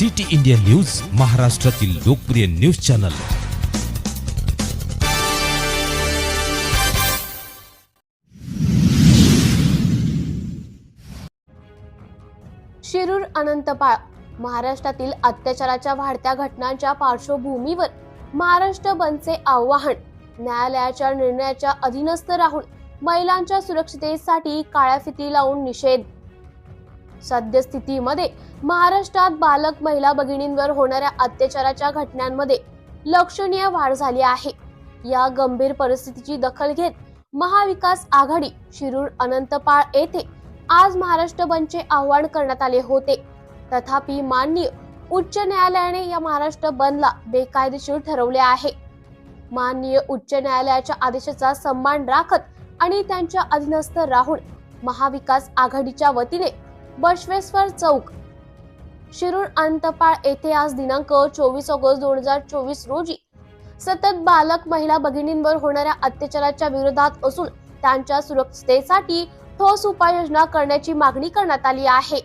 City India news महाराष्ट्रातील लोकप्रिय news channel. Shirur Anantpal महाराष्ट्रातील अत्याचाराच्या वाढत्या घटनांच्या पार्श्वभूमीवर महाराष्ट्र बंदचे आवाहन न्यायालयाच्या निर्णयाच्या अधीनस्थ राहून महिलांच्या सुरक्षितेसाठी काळ्या फिती लावून निषेध. सद्यस्थितीमध्ये महाराष्ट्रात बालक महिला भगिनींवर होणाऱ्या अत्याचाराच्या घटनांमध्ये लक्षणीय वाढ झाली आहे. या गंभीर परिस्थितीची दखल घेत महाविकास आघाडी शिरूर अनंतपाळ येथे आज महाराष्ट्र बंदचे आवाहन करण्यात आले होते. तथापि माननीय उच्च न्यायालयाने या महाराष्ट्र बंदला बेकायदेशीर ठरवले आहे. माननीय उच्च न्यायालयाच्या आदेशाचा सन्मान राखत आणि त्यांच्या अधीनस्थ राहून महाविकास आघाडीच्या वतीने बसवेश्वर चौक. शिरूर अंतपाळ येथे आज दिनांक चोवीस ऑगस्ट दोन हजार चोवीस रोजी सतत बालक महिला भगिनींवर होणाऱ्या अत्याचाराच्या विरोधात असून त्यांच्या सुरक्षितेसाठी ठोस उपाययोजना करण्याची मागणी करण्यात आली आहे.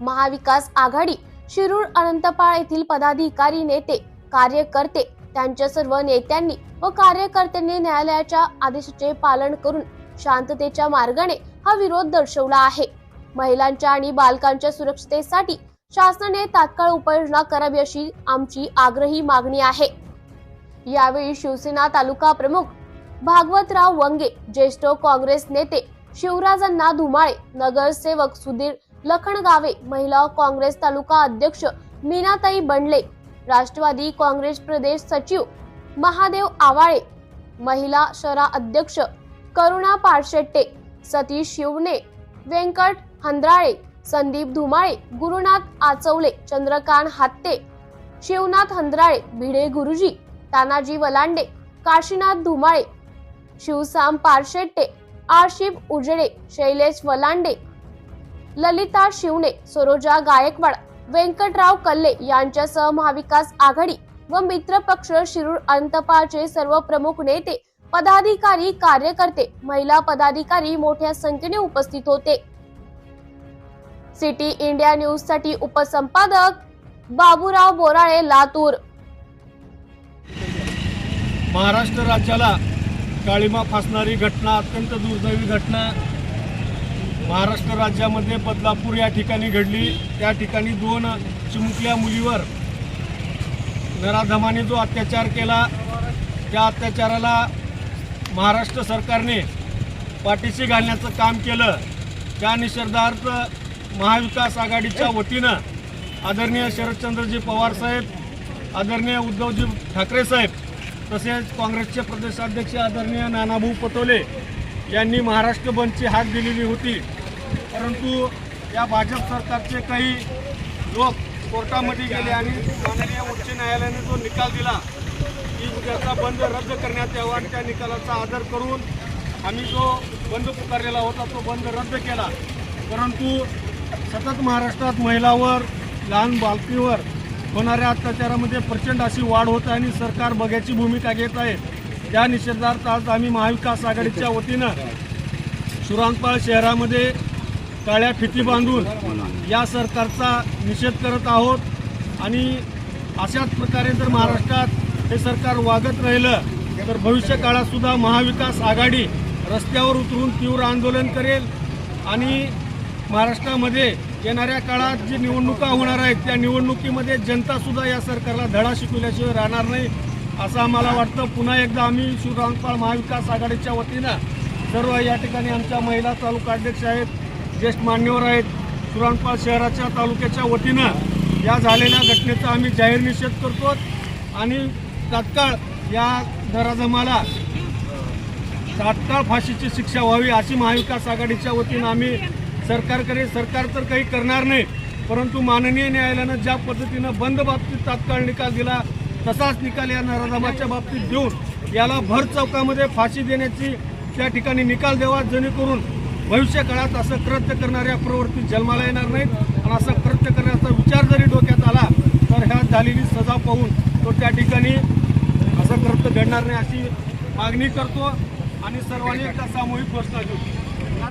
महाविकास आघाडी शिरूर अनंतपाळ येथील पदाधिकारी नेते कार्यकर्ते त्यांच्या सर्व नेत्यांनी व कार्यकर्त्यांनी न्यायालयाच्या आदेशाचे पालन करून शांततेच्या मार्गाने हा विरोध दर्शवला आहे. महिलांच्या आणि बालकांच्या सुरक्षितेसाठी शासनाने तात्काळ उपाययोजना करावी अशी आमची आग्रही मागणी आहे. यावेळी शिवसेना तालुका प्रमुख भागवतराव वंगे ज्येष्ठ काँग्रेस नेते शिवराजांना धुमाळे नगरसेवक सुधीर लखणगावे महिला काँग्रेस तालुका अध्यक्ष मीनाताई बंडले राष्ट्रवादी काँग्रेस प्रदेश सचिव महादेव आवाळे महिला शरा अध्यक्ष करुणा पारशेट्टे सतीश शिवणे व्यंकट हंद्राळे संदीप धुमाळे गुरुनाथ आचवले चंद्रकांत हात्ते शिवनाथ हंद्राळे भिडे गुरुजी तानाजी वलांडे काशीनाथ धुमाळे शिवसाम पारशेट्टे आशिफ उजळे शैलेश वलांडे ललिता शिवणे सरोजा गायकवाड व्यंकटराव कल्ले यांच्यासह महाविकास आघाडी व मित्रपक्ष शिरूर अंतपाळचे सर्व प्रमुख नेते पदाधिकारी कार्यकर्ते महिला पदाधिकारी मोठ्या संख्येने उपस्थित होते. सिटी इंडिया न्यूजसाठी उपसंपादक बाबूराव बोराळे लातूर. महाराष्ट्र राज्याला काळीमा फासणारी घटना अत्यंत दुर्दैवी घटना. महाराष्ट्र राज्यामध्ये बदलापूर या ठिकाणी घडली. त्या ठिकाणी दोन चिमुकल्या मुलीवर नराधमाने जो अत्याचार केला त्या अत्याचाराला महाराष्ट्र सरकारने पाठीशी घालण्याचं काम केलं. त्या निषेधार्थ महाविकास आघाडीच्या वतीनं आदरणीय शरदचंद्रजी पवार साहेब आदरणीय उद्धवजी ठाकरे साहेब तसेच काँग्रेसचे प्रदेशाध्यक्ष आदरणीय नानाभाऊ पटोले यांनी महाराष्ट्र बंदची हाक दिलेली होती. परंतु या भाजप सरकारचे काही लोक कोर्टामध्ये गेले आणि माननीय उच्च न्यायालयाने जो निकाल दिला की उद्याचा बंद रद्द करण्यात यावा आणि त्या निकालाचा आदर करून आम्ही जो बंद पुकारलेला होता तो बंद रद्द केला. परंतु सतत महाराष्ट्रात महिलावर लहान बालकीवर होणाऱ्या अत्याचारामध्ये प्रचंड अशी वाढ होत आहे आणि सरकार बघ्याची भूमिका घेत आहे. त्या निषेधार्थ आज आम्ही महाविकास आघाडीच्या वतीनं सुरांतपाळ शहरामध्ये काळ्या फिती बांधून या सरकारचा निषेध करत आहोत आणि अशाच प्रकारे जर महाराष्ट्रात हे सरकार वागत राहिलं तर भविष्य काळात सुद्धा महाविकास आघाडी रस्त्यावर उतरून तीव्र आंदोलन करेल आणि महाराष्ट्रामध्ये येणाऱ्या काळात जी निवडणुका होणार आहेत त्या निवडणुकीमध्ये जनतासुद्धा या सरकारला धडा शिकवल्याशिवाय राहणार नाही असं आम्हाला वाटतं. पुन्हा एकदा आम्ही शिवरामपाळ महाविकास आघाडीच्या वतीनं सर्व या ठिकाणी आमच्या महिला तालुका अध्यक्ष आहेत ज्येष्ठ मान्यवर आहेत. शिवरामपाळ शहराच्या तालुक्याच्या वतीनं या झालेल्या घटनेचा आम्ही जाहीर निषेध करतो आणि तात्काळ या दराजमाला तात्काळ फाशीची शिक्षा व्हावी अशी महाविकास आघाडीच्या वतीनं आम्ही सरकारकडे सरकार तर काही करणार नाही परंतु माननीय न्यायालयानं ज्या पद्धतीनं बंद बाबतीत तात्काळ निकाल दिला तसाच निकाल या नराधामाच्या बाबतीत देऊन याला भर चौकामध्ये फाशी देण्याची त्या ठिकाणी निकाल द्यावा जेणेकरून भविष्य काळात असं कृत्य करणाऱ्या प्रवृत्ती जन्माला येणार नाहीत. आणि असं कृत्य करण्याचा विचार जरी डोक्यात आला तर ह्या झालेली सजा पाहून तो त्या ठिकाणी असं कृत्य घडणार नाही अशी मागणी करतो. आणि सर्वांनी एकदा सामूहिक घोषणा देऊ.